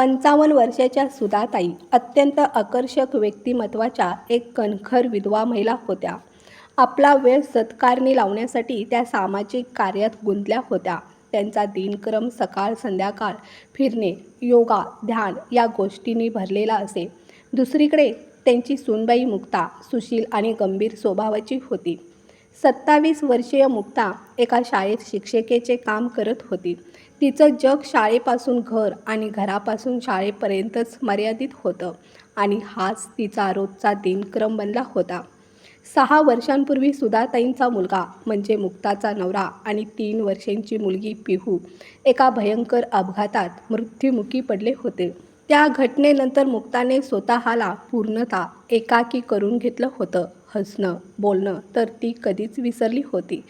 पंचावन्न वर्षाच्या सुधाताई अत्यंत आकर्षक व्यक्तिमत्वाच्या एक कणखर विधवा महिला होत्या. आपला वेळ सत्कारणी लावण्यासाठी त्या सामाजिक कार्यात गुंतल्या होत्या. त्यांचा दिनक्रम सकाळ संध्याकाळ फिरणे योगा ध्यान या गोष्टींनी भरलेला असे. दुसरीकडे त्यांची सुनबाई मुक्ता सुशील आणि गंभीर स्वभावाची होती. सत्तावीस वर्षीय मुक्ता एका शाळेत शिक्षिकेचे काम करत होती. तिचं जग शाळेपासून घर आणि घरापासून शाळेपर्यंतच मर्यादित होतं आणि हाच तिचा रोजचा दिनक्रम बनला होता. सहा वर्षांपूर्वी सुधाताईंचा मुलगा म्हणजे मुक्ताचा नवरा आणि तीन वर्षांची मुलगी पिहू एका भयंकर अपघातात मृत्युमुखी पडले होते. त्या घटनेनंतर मुक्ताने स्वतःला पूर्णतः एकाकी करून घेतलं होतं. हसणं बोलणं तर ती कधीच विसरली होती.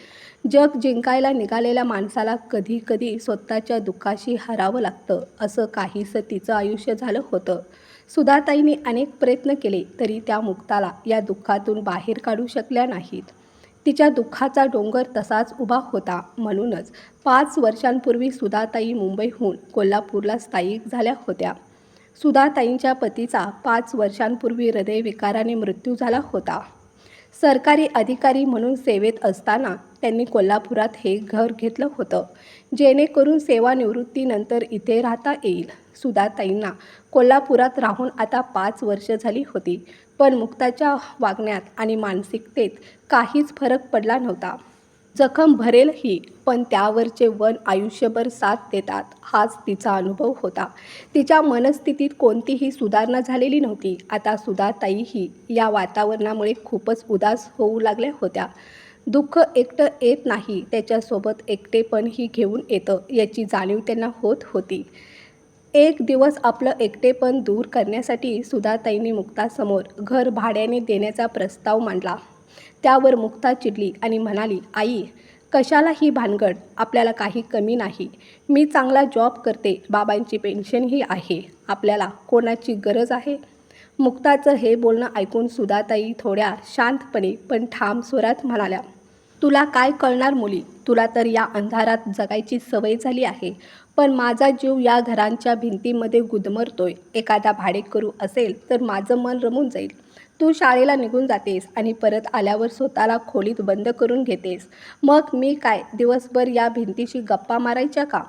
जग जिंकायला निघालेल्या माणसाला कधी कधी स्वतःच्या दुःखाशी हरावं लागतं असं काहीसं तिचं आयुष्य झालं होतं. सुधाताईंनी अनेक प्रयत्न केले तरी त्या मुक्ताला या दुःखातून बाहेर काढू शकल्या नाहीत. तिच्या दुःखाचा डोंगर तसाच उभा होता म्हणूनच पाच वर्षांपूर्वी सुधाताई मुंबईहून कोल्हापूरला स्थायिक झाल्या होत्या. सुधाताईंच्या पतीचा पाच वर्षांपूर्वी हृदयविकाराने मृत्यू झाला होता. सरकारी अधिकारी म्हणून सेवेत असताना त्यांनी कोल्हापुरात हे घर घेतलं होतं. जेणेकरून सेवानिवृत्तीनंतर इथे राहता येईल. सुधाताईंना कोल्हापुरात राहून आता पाच वर्ष झाली होती. पण मुक्ताच्या वागण्यात आणि मानसिकतेत काहीच फरक पडला नव्हता. जखम भरेलही पण त्यावरचे वन आयुष्यभर साथ देतात हाच तिचा अनुभव होता. तिच्या मनस्थितीत कोणतीही सुधारणा झालेली नव्हती. आता सुधाताईही या वातावरणामुळे खूपच उदास होऊ लागल्या होत्या. दुःख एकटं येत नाही त्याच्यासोबत एकटेपणही घेऊन येतं याची जाणीव त्यांना होत होती. एक दिवस आपलं एकटेपण दूर करण्यासाठी सुधाताईंनी मुक्तासमोर घर भाड्याने देण्याचा प्रस्ताव मांडला. त्यावर मुक्ता चिडली आणि म्हणाली आई कशाला ही भानगड? आपल्याला काही कमी नाही. मी चांगला जॉब करते. बाबांची पेन्शनही आहे. आपल्याला कोणाची गरज आहे? मुक्ताचं हे बोलणं ऐकून सुधाताई थोड्या शांतपणे पण ठाम स्वरात म्हणाल्या तुला काय कळणार मुली? तुला तर या अंधारात जगायची सवय झाली आहे. पण माझा जीव या घरांच्या भिंतीमध्ये गुदमरतोय. एखादा भाडेकरू असेल तर माझं मन रमून जाईल. तू शाळेला निघून जातेस आणि परत आल्यावर स्वतःला खोलीत बंद करून घेतेस. मग मी काय? दिवसभर या भिंतीशी गप्पा मारायच्या का?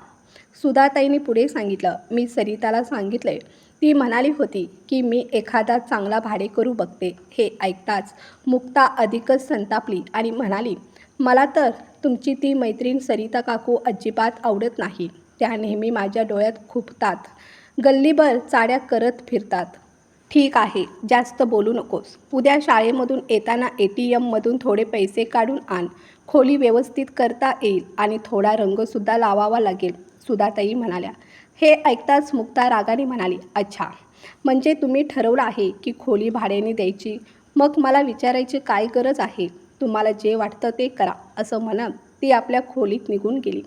सुधाताईने पुढे सांगितलं. मी सरिताला सांगितलंय. ती म्हणाली होती की मी एखादा चांगला भाडेकरू बघते. हे ऐकताच मुक्ता अधिकच संतापली आणि म्हणाली मला तर तुमची ती मैत्रीण सरिता काकू अजिबात आवडत नाही. त्या नेहमी माझ्या डोळ्यात खुपतात. गल्लीभर चाड्या करत फिरतात. ठीक आहे जास्त बोलू नकोस. उद्या शाळेमधून येताना ए टी एममधून थोडे पैसे काढून आण. खोली व्यवस्थित करता येईल आणि थोडा रंगसुद्धा लावावा लागेल सुधाताई म्हणाल्या. हे ऐकताच मुक्ता रागाने म्हणाली अच्छा. म्हणजे तुम्ही ठरवलं आहे की खोली भाड्याने द्यायची? मग मला विचारायची काय गरज आहे? तुम्हाला जे वाटतं ते करा असं म्हणत ती आपल्या खोलीत निघून गेली.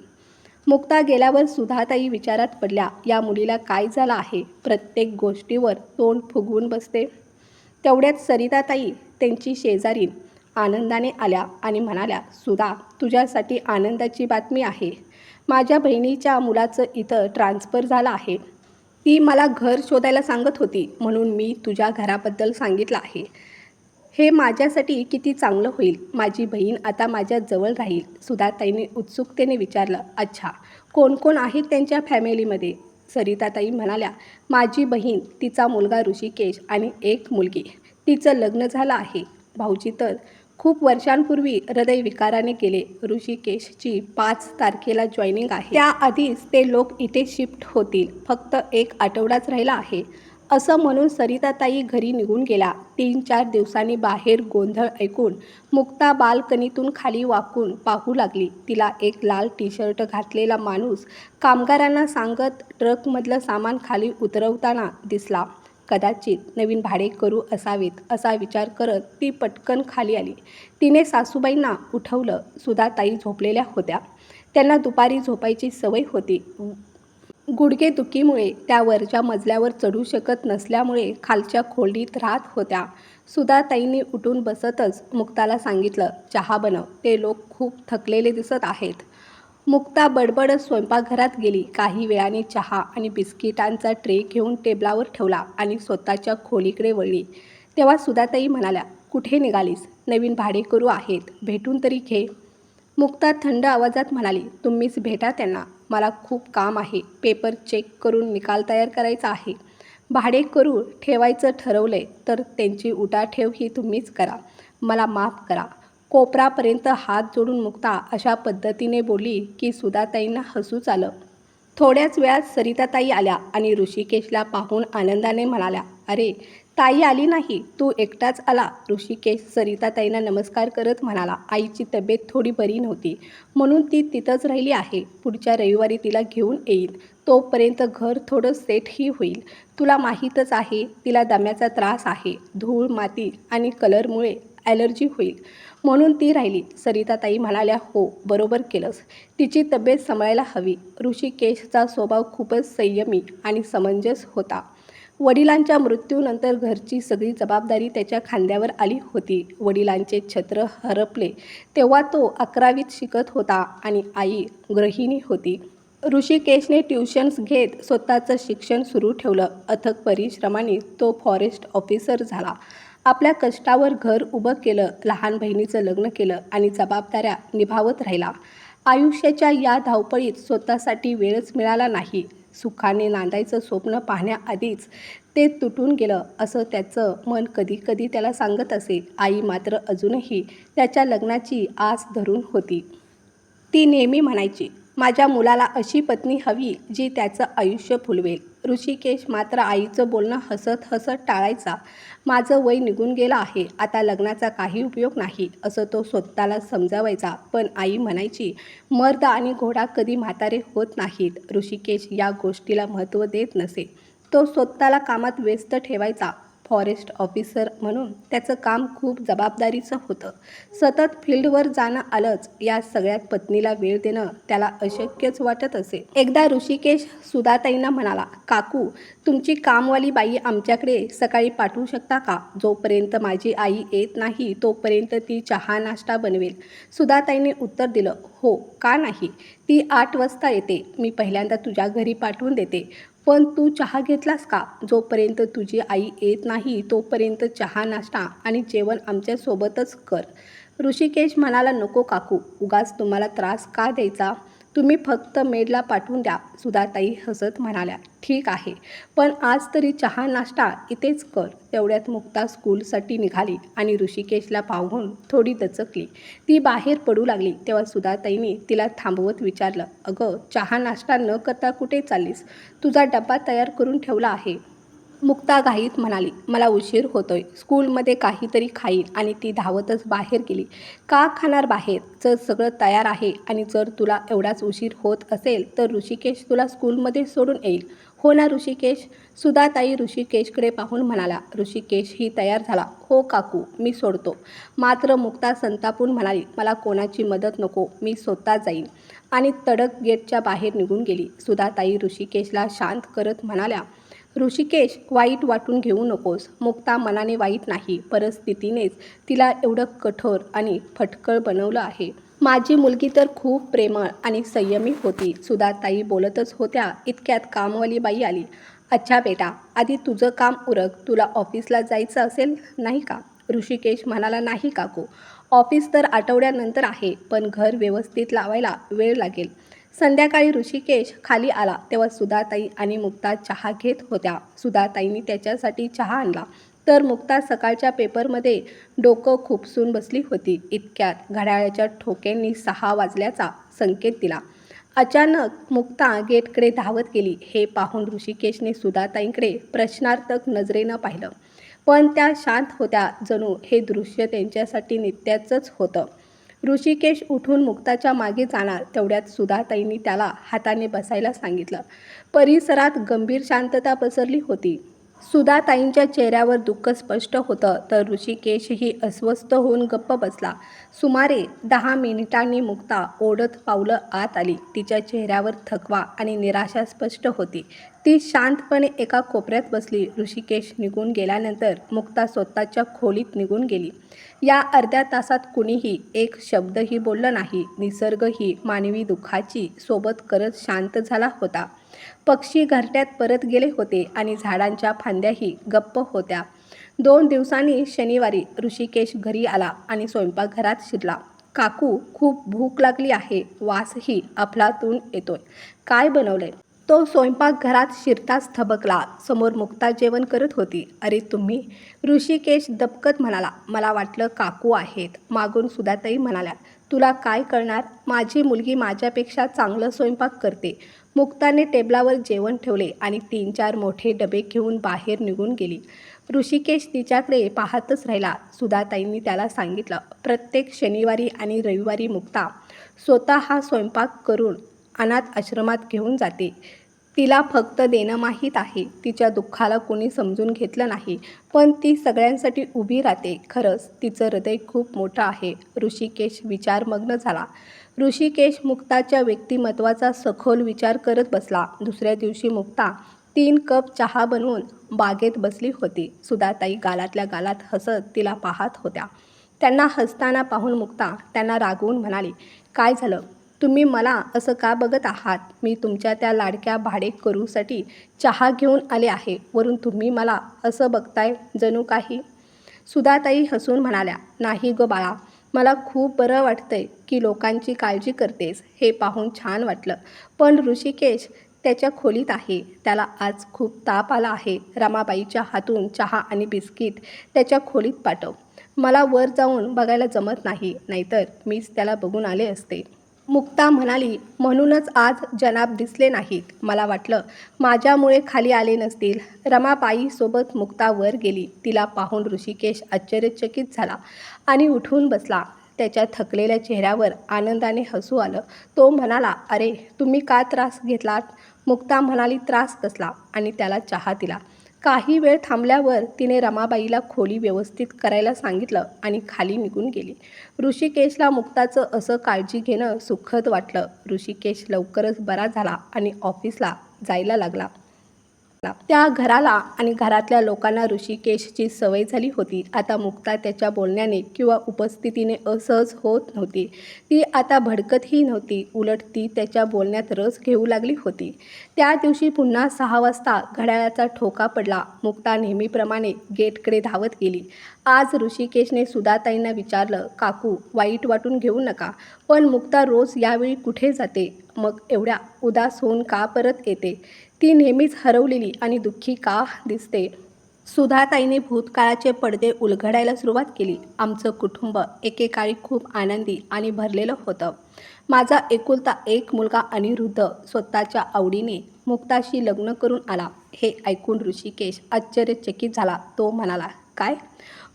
मुक्ता गेल्यावर सुधाताई विचारात पडल्या या मुलीला काय झालं आहे? प्रत्येक गोष्टीवर तोंड फुगवून बसते. तेवढ्यात सरिताताई त्यांची शेजारीन आनंदाने आल्या आणि म्हणाल्या सुधा तुझ्यासाठी आनंदाची बातमी आहे. माझ्या बहिणीच्या मुलाचं इथं ट्रान्सफर झालं आहे. ती मला घर शोधायला सांगत होती म्हणून मी तुझ्या घराबद्दल सांगितलं आहे. हे माझ्यासाठी किती चांगलं होईल? माझी बहीण आता माझ्या जवळ राहील. सुधाताईने उत्सुकतेने विचारलं अच्छा कोण कोण आहेत त्यांच्या फॅमिलीमध्ये? सरिताताई म्हणाल्या माझी बहीण तिचा मुलगा ऋषिकेश आणि एक मुलगी. तिचं लग्न झालं आहे. भाऊजी तर खूप वर्षांपूर्वी हृदयविकाराने गेले. ऋषिकेशची पाच तारखेला जॉईनिंग आहे. त्याआधीच ते लोक इथे शिफ्ट होतील. फक्त एक आठवडाच राहिला आहे. असं म्हणून सरिताताई घरी निघून गेला. तीन चार दिवसांनी बाहेर गोंधळ ऐकून मुक्ता बाल्कनीतून खाली वाकून पाहू लागली. तिला एक लाल टी शर्ट घातलेला माणूस कामगारांना सांगत ट्रकमधलं सामान खाली उतरवताना दिसला. कदाचित नवीन भाडे करू असावेत असा विचार करत ती पटकन खाली आली. तिने सासूबाईंना उठवलं. सुधाताई झोपलेल्या होत्या. त्यांना दुपारी झोपायची सवय होती. गुडघेदुखीमुळे त्या वरच्या मजल्यावर चढू शकत नसल्यामुळे खालच्या खोलीत राहत होत्या. सुधाताईंनी उठून बसतच मुक्ताला सांगितलं चहा बनव. ते लोक खूप थकलेले दिसत आहेत. मुक्ता बडबड स्वयंपाकघरात गेली. काही वेळाने चहा आणि बिस्किटांचा ट्रे घेऊन टेबलावर ठेवला आणि स्वतःच्या खोलीकडे वळली. तेव्हा सुधाताई म्हणाल्या कुठे निघालीस? नवीन भाडेकरू आहेत. भेटून तरी घे. मुक्ता थंड आवाजात म्हणाली तुम्हीच भेटा त्यांना. मला खूप काम आहे. पेपर चेक करून निकाल तयार करायचा आहे. भाडे करू ठेवायचं ठरवलंय तर त्यांची उठाठेव ही तुम्हीच करा. मला माफ करा. कोपरापर्यंत हात जोडून मुक्ता अशा पद्धतीने बोलली की सुधाताईंना हसूच आलं. थोड्याच वेळात सरिताताई आल्या आणि ऋषिकेशला पाहून आनंदाने म्हणाल्या अरे ताई आली नाही. तू एकटाच आला. ऋषिकेश सरिताताईंना नमस्कार करत म्हणाला आईची तब्येत थोडी बरी नव्हती. म्हणून ती तिथंच राहिली आहे. पुढच्या रविवारी तिला घेऊन येईल. तोपर्यंत घर थोडं सेटही होईल. तुला माहीतच आहे तिला दम्याचा त्रास आहे. धूळ माती आणि कलरमुळे ॲलर्जी होईल. म्हणून ती राहिली. सरिताताई म्हणाल्या हो बरोबर केलंस. तिची तब्येत सांभाळायला हवी. ऋषिकेशचा स्वभाव खूपच संयमी आणि समंजस होता. वडिलांच्या मृत्यूनंतर घरची सगळी जबाबदारी त्याच्या खांद्यावर आली होती. वडिलांचे छत्र हरपले तेव्हा तो अकरावीत शिकत होता आणि आई गृहिणी होती. ऋषिकेशने ट्युशन्स घेत स्वतःचं शिक्षण सुरू ठेवलं. अथक परिश्रमाने तो फॉरेस्ट ऑफिसर झाला. आपल्या कष्टावर घर उभं केलं लहान बहिणीचं लग्न केलं आणि जबाबदाऱ्या निभावत राहिला. आयुष्याच्या या धावपळीत स्वतःसाठी वेळच मिळाला नाही. सुखाने नांदायचं स्वप्न पाहण्याआधीच ते तुटून गेलं असं त्याचं मन कधी कधी त्याला सांगत असे. आई मात्र अजूनही त्याच्या लग्नाची आस धरून होती. ती नेहमी म्हणायची माझ्या मुलाला अशी पत्नी हवी जी त्याचं आयुष्य फुलवेल. ऋषिकेश मात्र आईचं बोलणं हसत हसत टाळायचा. माझं वय निघून गेलं आहे. आता लग्नाचा काही उपयोग नाही असं तो स्वतःला समजावायचा. पण आई म्हणायची मर्द आणि घोडा कधी म्हातारे होत नाहीत. ऋषिकेश या गोष्टीला महत्त्व देत नसे. तो स्वतःला कामात व्यस्त ठेवायचा. फॉरेस्ट ऑफिसर म्हणून त्याचं काम खूप जबाबदारीचं होतं. सतत फील्डवर जाणं आलंच या सगळ्यात पत्नीला वेळ देणं त्याला अशक्यच वाटत असे. एकदा ऋषिकेश सुधाताईंना म्हणाला काकू तुमची कामवाली बाई आमच्याकडे सकाळी पाठवू शकता का? जोपर्यंत माझी आई येत नाही तोपर्यंत ती चहा नाश्ता बनवेल. सुधाताईने उत्तर दिलं हो का नाही? ती आठ वाजता येते. मी पहिल्यांदा तुझ्या घरी पाठवून देते. पण तू चहा घेतलास का? जोपर्यंत तुझी आई येत नाही तोपर्यंत चहा नाश्ता आणि जेवण आमच्यासोबतच कर. ऋषिकेश म्हणाला नको काकू उगाच तुम्हाला त्रास का द्यायचा? तुम्ही फक्त मेडला पाठवून द्या सुधाताई हसत म्हणाल्या. ठीक आहे पण आज तरी चहा नाश्ता इथेच कर. तेवढ्यात मुक्ता स्कूलसाठी निघाली आणि ऋषिकेशला पाहून थोडी दचकली. ती बाहेर पडू लागली तेव्हा सुधाताईने तिला थांबवत विचारलं अगं चहा नाश्ता न करता कुठे चाललीस? तुझा डब्बा तयार करून ठेवला आहे. मुक्ता घाईत म्हणाली मला उशीर होतोय. स्कूलमध्ये काहीतरी खाईल आणि ती धावतच बाहेर गेली. का खाणार बाहेर? जर सगळं तयार आहे आणि जर तुला एवढाच उशीर होत असेल तर ऋषिकेश तुला स्कूलमध्ये सोडून येईल. हो ना ऋषिकेश. सुधाताई ऋषिकेशकडे पाहून म्हणाला ऋषिकेश ही तयार झाला. हो काकू मी सोडतो. मात्र मुक्ता संतापून म्हणाली मला कोणाची मदत नको मी स्वतः जाईन. आणि तडक गेटच्या बाहेर निघून गेली. सुधाताई ऋषिकेशला शांत करत म्हणाल्या ऋषिकेश वाईट वाटून घेऊ नकोस. मुक्ता मनाने वाईट नाही परिस्थितीनेच तिला एवढं कठोर आणि फटकळ बनवलं आहे. माझी मुलगी तर खूप प्रेमळ आणि संयमी होती. सुधाताई बोलतच होत्या इतक्यात कामवाली बाई आली. अच्छा बेटा आधी तुझं काम उरक. तुला ऑफिसला जायचं असेल नाही का? ऋषिकेश म्हणाला नाही काकू. ऑफिस तर आठवड्यानंतर आहे पण घर व्यवस्थित लावायला वेळ लागेल. संध्याकाळी ऋषिकेश खाली आला. तेव्हा सुधाताई आणि मुक्ता चहा घेत होत्या. सुधाताईंनी त्याच्यासाठी चहा आणला. तर मुक्ता सकाळच्या पेपरमध्ये डोकं खुपसून बसली होती. इतक्यात घड्याळाच्या ठोक्यांनी सहा वाजल्याचा संकेत दिला. अचानक मुक्ता गेटकडे धावत गेली. हे पाहून ऋषिकेशने सुधाताईंकडे प्रश्नार्थक नजरेनं पाहिलं. पण त्या शांत होत्या. जणू हे दृश्य त्यांच्यासाठी नित्याचंच होतं. ऋषिकेश उठून मुक्ताच्या मागे जाणार तेवढ्यात सुधाताईंनी त्याला हाताने बसायला सांगितलं. परिसरात गंभीर शांतता पसरली होती. सुधाताईंच्या चेहऱ्यावर दुःख स्पष्ट होतं तर ऋषिकेशही अस्वस्थ होऊन गप्प बसला. सुमारे दहा मिनिटांनी मुक्ता ओढत पावलं आत आली. तिच्या चेहऱ्यावर थकवा आणि निराशा स्पष्ट होती. ती शांतपणे एका कोपऱ्यात बसली. ऋषिकेश निघून गेल्यानंतर मुक्ता स्वतःच्या खोलीत निघून गेली. या अर्ध्या तासात कुणीही एक शब्दही बोललं नाही. निसर्गही मानवी दुःखाची सोबत करत शांत झाला होता. पक्षी घरट्यात परत गेले होते आणि झाडांच्या फांद्याही गप्प होत्या. दोन दिवसांनी शनिवारी ऋषिकेश घरी आला आणि स्वयंपाकघरात शिरला. काकू खूप भूक लागली आहे. वासही अफलातून येतोय. काय बनवलंय? तो स्वयंपाकघरात शिरताच थबकला. समोर मुक्ता जेवण करत होती. अरे तुम्ही ऋषिकेश दबकत म्हणाला. मला वाटलं काकू आहेत. मागून सुधाताई म्हणाल्या. तुला काय कळणार? माझी मुलगी माझ्यापेक्षा चांगलं स्वयंपाक करते. मुक्ताने टेबलावर जेवण ठेवले आणि तीन चार मोठे डबे घेऊन बाहेर निघून गेली. ऋषिकेश तिच्याकडे पाहतच राहिला. सुधाताईंनी त्याला सांगितलं प्रत्येक शनिवारी आणि रविवारी मुक्ता स्वतः हा स्वयंपाक करून अनाथ आश्रमात घेऊन जाते. तिला फक्त देणं माहीत आहे. तिच्या दुःखाला कोणी समजून घेतलं नाही. पण ती सगळ्यांसाठी उभी राहते. खरंच तिचं हृदय खूप मोठं आहे. ऋषिकेश विचारमग्न झाला. ऋषिकेश मुक्ताच्या व्यक्तिमत्वाचा सखोल विचार करत बसला. दुसऱ्या दिवशी मुक्ता तीन कप चहा बनवून बागेत बसली होती. सुधाताई गालातल्या गालात हसत तिला पाहत होत्या. त्यांना हसताना पाहून मुक्ता त्यांना रागवून म्हणाली काय झालं? तुम्ही मला असं का बघत आहात? मी तुमच्या त्या लाडक्या भाडेकरूसाठी चहा घेऊन आले आहे. वरून तुम्ही मला असं बघताय जणू काही? सुधाताई हसून म्हणाल्या नाही गं बाळा मला खूप बरं वाटतंय की लोकांची काळजी करतेस हे पाहून छान वाटलं. पण ऋषिकेश त्याच्या खोलीत आहे. त्याला आज खूप ताप आला आहे. रमाबाईच्या हातून चहा आणि बिस्किट त्याच्या खोलीत पाठव. मला वर जाऊन बघायला जमत नाही नाहीतर मीच त्याला बघून आले असते. मुक्ता म्हणाली म्हणूनच आज जनाब दिसले नाहीत मला वाटलं. माझ्यामुळे खाली आले नसतील. रमाबाईसोबत मुक्ता वर गेली. तिला पाहून ऋषिकेश आश्चर्यचकित झाला आणि उठून बसला. त्याच्या थकलेल्या चेहऱ्यावर आनंदाने हसू आलं. तो म्हणाला अरे तुम्ही का त्रास घेतलात? मुक्ता म्हणाली त्रास कसला? आणि त्याला चहा दिला. काही वेळ थांबल्यावर तिने रमाबाईला खोली व्यवस्थित करायला सांगितलं आणि खाली निघून गेली. ऋषिकेशला मुक्ताचं असं काळजी घेणं सुखद वाटलं. ऋषिकेश लवकरच बरा झाला आणि ऑफिसला जायला लागला. त्या घराला आणि घरातल्या लोकांना ऋषिकेशची सवय झाली होती. आता मुक्ता त्याच्या बोलण्याने किंवा उपस्थितीने असहज होत नव्हती. ती आता भडकतही नव्हती. उलट ती त्याच्या बोलण्यात रस घेऊ लागली होती. त्या दिवशी पुन्हा सहा वाजता घड्याळाचा ठोका पडला. मुक्ता नेहमीप्रमाणे गेटकडे धावत गेली. आज ऋषिकेशने सुधाताईंना विचारलं काकू वाईट वाटून घेऊ नका पण मुक्ता रोज यावेळी कुठे जाते? मग एवढ्या उदास होऊन का परत येते? ती नेहमीच हरवलेली आणि दुःखी का दिसते? सुधाताईने भूतकाळाचे पडदे उलगडायला सुरुवात केली. आमचं कुटुंब एकेकाळी खूप आनंदी आणि भरलेलं होतं. माझा एकुलता एक मुलगा अनिरुद्ध स्वतःच्या आवडीने मुक्ताशी लग्न करून आला. हे ऐकून ऋषिकेश आश्चर्यचकित झाला. तो म्हणाला काय?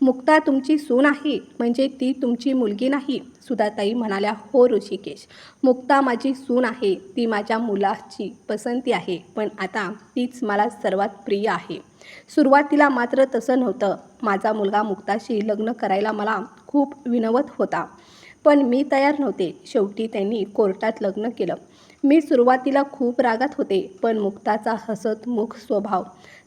मुक्ता तुमची सून आहे म्हणजे ती तुमची मुलगी नाही सुधाताई म्हणाल्या हो ऋषिकेश मुक्ता माझी सून आहे ती माझ्या मुलाची पसंती आहे पण आता तीच मला सर्वात प्रिय आहे. सुरुवातीला मात्र तसं नव्हतं. माझा मुलगा मुक्ताशी लग्न करायला मला खूप विनवत होता पण मी तयार नव्हते. शेवटी त्यांनी कोर्टात लग्न केलं. मी सुरुवातीला खूप रागात होते पण मुक्ताचा हसत मुख स्वभाव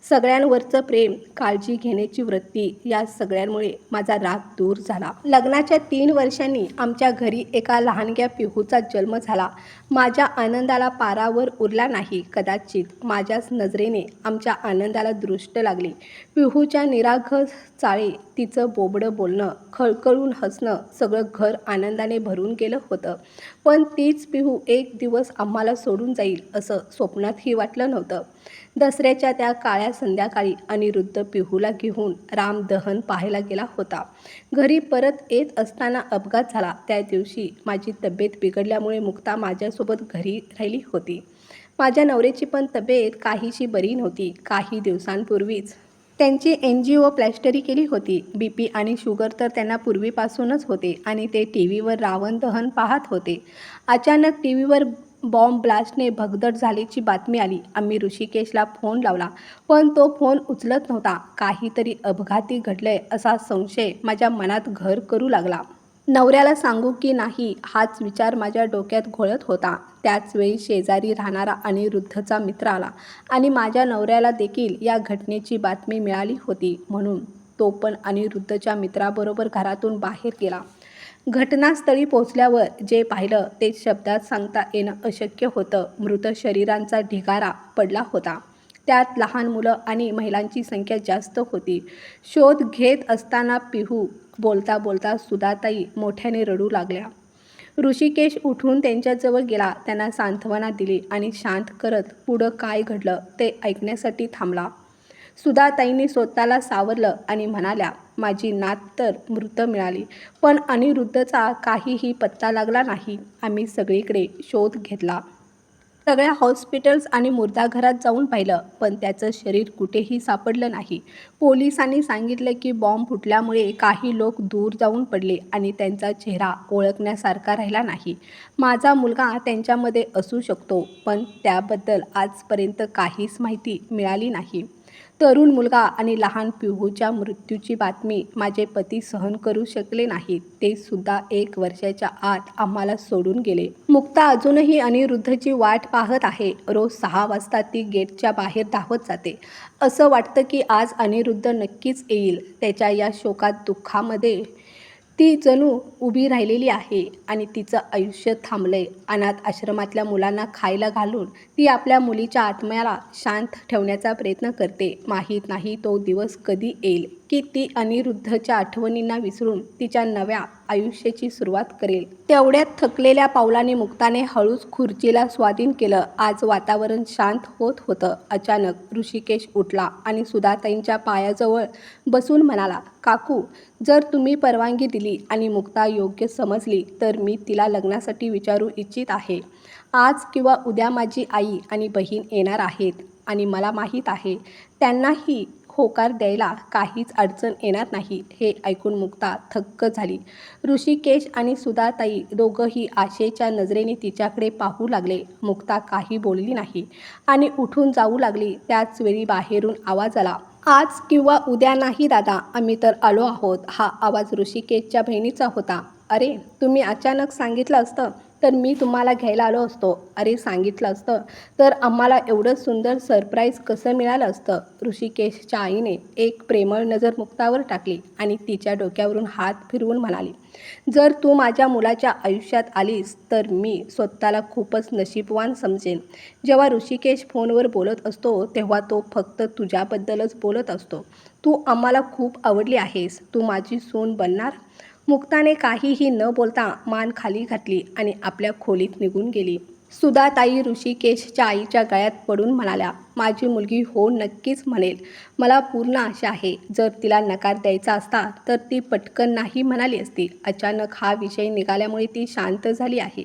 सगळ्यांवरचं प्रेम काळजी घेण्याची वृत्ती या सगळ्यांमुळे माझा राग दूर झाला. लग्नाच्या तीन वर्षांनी आमच्या घरी एका लहानग्या पिहूचा जन्म झाला. माझ्या आनंदाला पारावर उरला नाही. कदाचित माझ्याच नजरेने आमच्या आनंदाला दृष्ट लागली. पिहूच्या निराघस चाळे तिचं बोबडं बोलणं खळखळून हसणं सगळं घर आनंदाने भरून गेलं होतं. पण तीच पिहू एक दिवस आम्हाला सोडून जाईल असं स्वप्नातही वाटलं नव्हतं. दसऱ्याच्या त्या काळ्या संध्याकाळी अनिरुद्ध पिहूला घेऊन राम दहन पाहायला गेला होता. घरी परत येत असताना अपघात झाला. त्या दिवशी माझी तब्येत बिघडल्यामुळे मुक्ता माझ्यासोबत घरी राहिली होती. माझ्या नवऱ्याची पण तब्येत काहीशी बरी नव्हती. काही दिवसांपूर्वीच त्यांची एन जी ओ प्लॅस्टरी केली होती. बी पी आणि शुगर तर त्यांना पूर्वीपासूनच होते आणि ते टी व्हीवर रावण दहन पाहत होते. अचानक टी व्हीवर बॉम्ब ब्लास्टने भगदड झाल्याची बातमी आली. आम्ही ऋषिकेशला फोन लावला पण तो फोन उचलत नव्हता. काहीतरी अपघाती घडलंय असा संशय माझ्या मनात घर करू लागला. नवऱ्याला सांगू की नाही हाच विचार माझ्या डोक्यात घोळत होता. त्याचवेळी शेजारी राहणारा अनिरुद्धचा मित्र आला आणि माझ्या नवऱ्याला देखील या घटनेची बातमी मिळाली होती म्हणून तो पण अनिरुद्धच्या मित्राबरोबर घरातून बाहेर गेला. घटनास्थळी पोचल्यावर जे पाहिलं ते शब्दात सांगता येणं अशक्य होतं. मृत शरीरांचा ढिगारा पडला होता. त्यात लहान मुलं आणि महिलांची संख्या जास्त होती. शोध घेत असताना पिहू बोलता बोलता सुधाताई मोठ्याने रडू लागल्या. ऋषिकेश उठून त्यांच्याजवळ गेला. त्यांना सांत्वना दिली आणि शांत करत पुढं काय घडलं ते ऐकण्यासाठी थांबला. सुधाताईंनी स्वतःला सावरलं आणि म्हणाल्या माझी नात तर मृत मिळाली पण अनिरुद्धचा काहीही पत्ता लागला नाही. आम्ही सगळीकडे शोध घेतला. सगळ्या हॉस्पिटल्स आणि मुर्दाघरात जाऊन पाहिलं पण त्याचं शरीर कुठेही सापडलं नाही. पोलिसांनी सांगितलं की बॉम्ब फुटल्यामुळे काही लोक दूर जाऊन पडले आणि त्यांचा चेहरा ओळखण्यासारखा राहिला नाही. माझा मुलगा त्यांच्यामध्ये असू शकतो पण त्याबद्दल आजपर्यंत काहीच माहिती मिळाली नाही. तरुण मुलगा आणि लहान पिहूच्या मृत्यूची बातमी माझे पती सहन करू शकले नाहीत. ते सुद्धा एक वर्षाच्या आत आम्हाला सोडून गेले. मुक्ता अजूनही अनिरुद्धची वाट पाहत आहे. रोज सहा वाजता ती गेटच्या बाहेर धावत जाते. असं वाटतं की आज अनिरुद्ध नक्कीच येईल. त्याच्या या शोकात दुःखामध्ये ती जणू उभी राहिलेली आहे आणि तिचं आयुष्य थांबलंय. अनाथ आश्रमातल्या मुलांना खायला घालून ती आपल्या मुलीच्या आत्म्याला शांत ठेवण्याचा प्रयत्न करते. माहीत नाही तो दिवस कधी येईल की ती अनिरुद्धच्या आठवणींना विसरून तिच्या नव्या आयुष्याची सुरुवात करेल. तेवढ्यात थकलेल्या पावलाने मुक्ताने हळूच खुर्चीला स्वाधीन केलं. आज वातावरण शांत होत होतं. अचानक ऋषिकेश उठला आणि सुधाताईंच्या पायाजवळ बसून म्हणाला काकू जर तुम्ही परवानगी दिली आणि मुक्ता योग्य समजली तर मी तिला लग्नासाठी विचारू इच्छित आहे. आज किंवा उद्या माझी आई आणि बहीण येणार आहेत आणि मला माहीत आहे त्यांनाही होकार द्यायला काहीच अडचण येणार नाही हे ऐकून मुक्ता थक्क झाली. ऋषिकेश आणि सुधाताई दोघंही आशेच्या नजरेने तिच्याकडे पाहू लागले. मुक्ता काही बोलली नाही आणि उठून जाऊ लागली. त्याच वेळी बाहेरून आवाज आला आज किंवा उद्या नाही दादा आम्ही तर आलो आहोत. हा आवाज ऋषिकेशच्या बहिणीचा होता. अरे तुम्ही अचानक सांगितलं असतं तर मी तुम्हाला घ्यायला आलो असतो. अरे सांगितलं असतं. तर आम्हाला एवढं सुंदर सरप्राईज कसं मिळालं असतं? ऋषिकेशच्या आईने एक प्रेमळ नजर मुक्तावर टाकली आणि तिच्या डोक्यावरून हात फिरवून म्हणाली जर तू माझ्या मुलाच्या आयुष्यात आलीस तर मी स्वतःला खूपच नशीबवान समजेन. जेव्हा ऋषिकेश फोनवर बोलत असतो तेव्हा तो फक्त तुझ्याबद्दलच बोलत असतो. तू आम्हाला खूप आवडली आहेस. तू माझी सून बनणार मुक्ताने काहीही न बोलता मान खाली घातली आणि आपल्या खोलीत निघून गेली. सुधाताई ऋषिकेशच्या आईच्या गळ्यात पडून म्हणाल्या माझी मुलगी हो नक्कीच म्हणेल. मला पूर्ण आशा आहे. जर तिला नकार द्यायचा असता तर ती पटकन नाही म्हणाली असती. अचानक हा विषय निघाल्यामुळे ती शांत झाली आहे.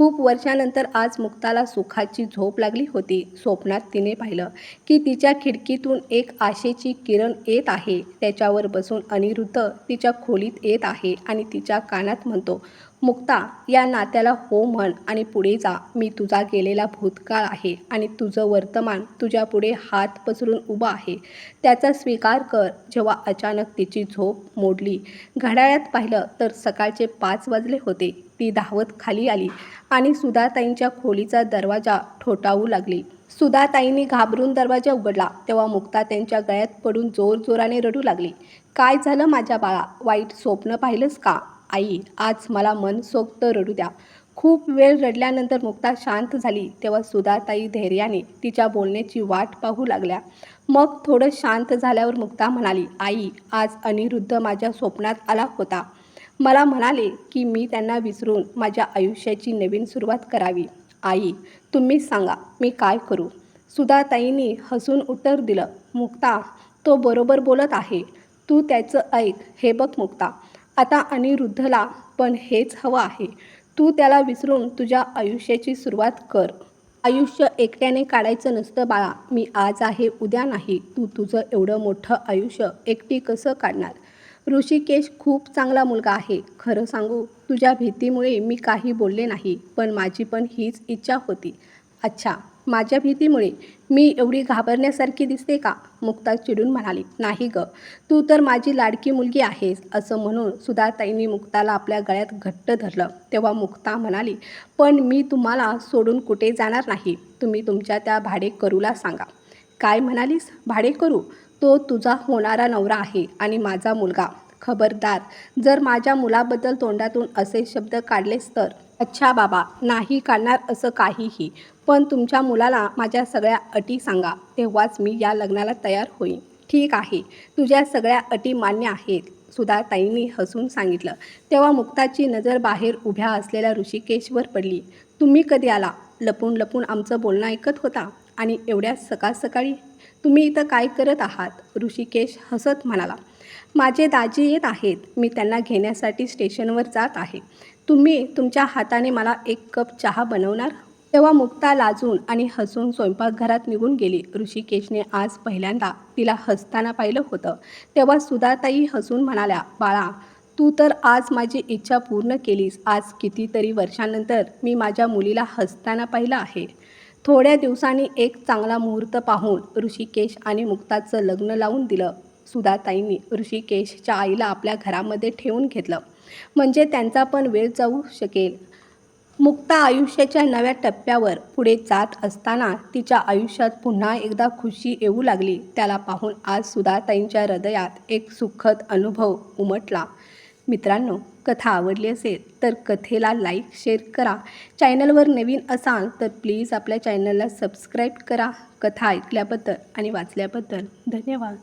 खूप वर्षानंतर आज मुक्ताला सुखाची झोप लागली होती. स्वप्नात तिने पाहिलं की तिच्या खिडकीतून एक आशेची किरण येत आहे. त्याच्यावर बसून अनिरुद्ध तिच्या खोलीत येत आहे आणि तिच्या कानात म्हणतो मुक्ता या नात्याला हो म्हण आणि पुढे जा. मी तुझा गेलेला भूतकाळ आहे आणि तुझं वर्तमान तुझ्या पुढे हात पसरून उभं आहे. त्याचा स्वीकार कर. जेव्हा अचानक तिची झोप मोडली. घड्याळात पाहिलं तर सकाळचे पाच वाजले होते. ती धावत खाली आली आणि सुधाताईंच्या खोलीचा दरवाजा ठोठावू लागली. सुधाताईंनी घाबरून दरवाजा उघडला. तेव्हा मुक्ता त्यांच्या गळ्यात पडून जोरजोराने रडू लागली. काय झालं माझ्या बाळा? वाईट स्वप्न पाहिलंस का? आई आज मला मन सोक्त रडू द्या. खूप वेळ रडल्यानंतर मुक्ता शांत झाली. तेव्हा सुधाताई धैर्याने तिच्या बोलण्याची वाट पाहू लागल्या. मग थोडं शांत झाल्यावर मुक्ता म्हणाली आई आज अनिरुद्ध माझ्या स्वप्नात आला होता. मला म्हणाले की मी त्यांना विसरून माझ्या आयुष्याची नवीन सुरुवात करावी. आई तुम्हीच सांगा मी काय करू? सुधाताईंनी हसून उत्तर दिलं मुक्ता तो बरोबर बोलत आहे. तू त्याचं ऐक. हे बघ मुक्ता आता अनिरुद्धला पण हेच हवं आहे. तू त्याला विसरून तुझ्या आयुष्याची सुरुवात कर. आयुष्य एकट्याने काढायचं नसतं बाळा. मी आज आहे उद्या नाही. तू तुझं एवढं मोठं आयुष्य एकटी कसं काढणार? ऋषिकेश खूप चांगला मुलगा आहे. खरं सांगू तुझ्या भीतीमुळे मी काही बोलले नाही पण माझी पण हीच इच्छा होती. अच्छा माझ्या भीतीमुळे मी एवढी घाबरण्यासारखी दिसते का? मुक्ता चिडून म्हणाली. नाही ग तू तर माझी लाडकी मुलगी आहेस असं म्हणून सुधाताईंनी मुक्ताला आपल्या गळ्यात घट्ट धरलं. तेव्हा मुक्ता म्हणाली पण मी तुम्हाला सोडून कुठे जाणार नाही? तुम्ही तुमच्या त्या भाडेकरूला सांगा. काय म्हणालीस? भाडेकरू? तो तुझा होणारा नवरा आहे आणि माझा मुलगा. खबरदार जर माझ्या मुलाबद्दल तोंडातून असे शब्द काढलेस तर. अच्छा बाबा नाही काढणार असं काहीही. पण तुमच्या मुलाला माझ्या सगळ्या अटी सांगा तेव्हाच मी या लग्नाला तयार होईन. ठीक आहे. तुझ्या सगळ्या अटी मान्य आहेत सुधाताईंनी हसून सांगितलं. तेव्हा मुक्ताची नजर बाहेर उभ्या असलेल्या ऋषिकेशवर पडली. तुम्ही कधी आला? लपून लपून आमचं बोलणं ऐकत होता. आणि एवढ्या सकाळ सकाळी तुम्ही इथं काय करत आहात? ऋषिकेश हसत म्हणाला. माझे दाजी येत आहेत. मी त्यांना घेण्यासाठी स्टेशनवर जात आहे. तुम्ही तुमच्या हाताने मला एक कप चहा बनवणार? तेव्हा मुक्ता लाजून आणि हसून स्वयंपाकघरात निघून गेली. ऋषिकेशने आज पहिल्यांदा तिला हसताना पाहिलं होतं. तेव्हा सुधाताई हसून म्हणाल्या बाळा तू तर आज माझी इच्छा पूर्ण केलीस. आज कितीतरी वर्षांनंतर मी माझ्या मुलीला हसताना पाहिलं आहे. थोड्या दिवसांनी एक चांगला मुहूर्त पाहून ऋषिकेश आणि मुक्ताचं लग्न लावून दिलं. सुधाताईंनी ऋषिकेशच्या आईला आपल्या घरामध्ये ठेवून घेतलं. म्हणजे त्यांचा पण वेळ जाऊ शकेल. मुक्ता आयुष्याच्या नव्या टप्प्यावर पुढे जात असताना तिच्या आयुष्यात पुन्हा एकदा खुशी येऊ लागली. त्याला पाहून आज सुधाताईंच्या हृदयात एक सुखद अनुभव उमटला. मित्रांनो कथा आवडली असेल तर कथेला लाईक शेअर करा. चॅनलवर नवीन असाल तर प्लीज आपल्या चॅनलला सबस्क्राईब करा. कथा ऐकल्याबद्दल आणि वाचल्याबद्दल धन्यवाद.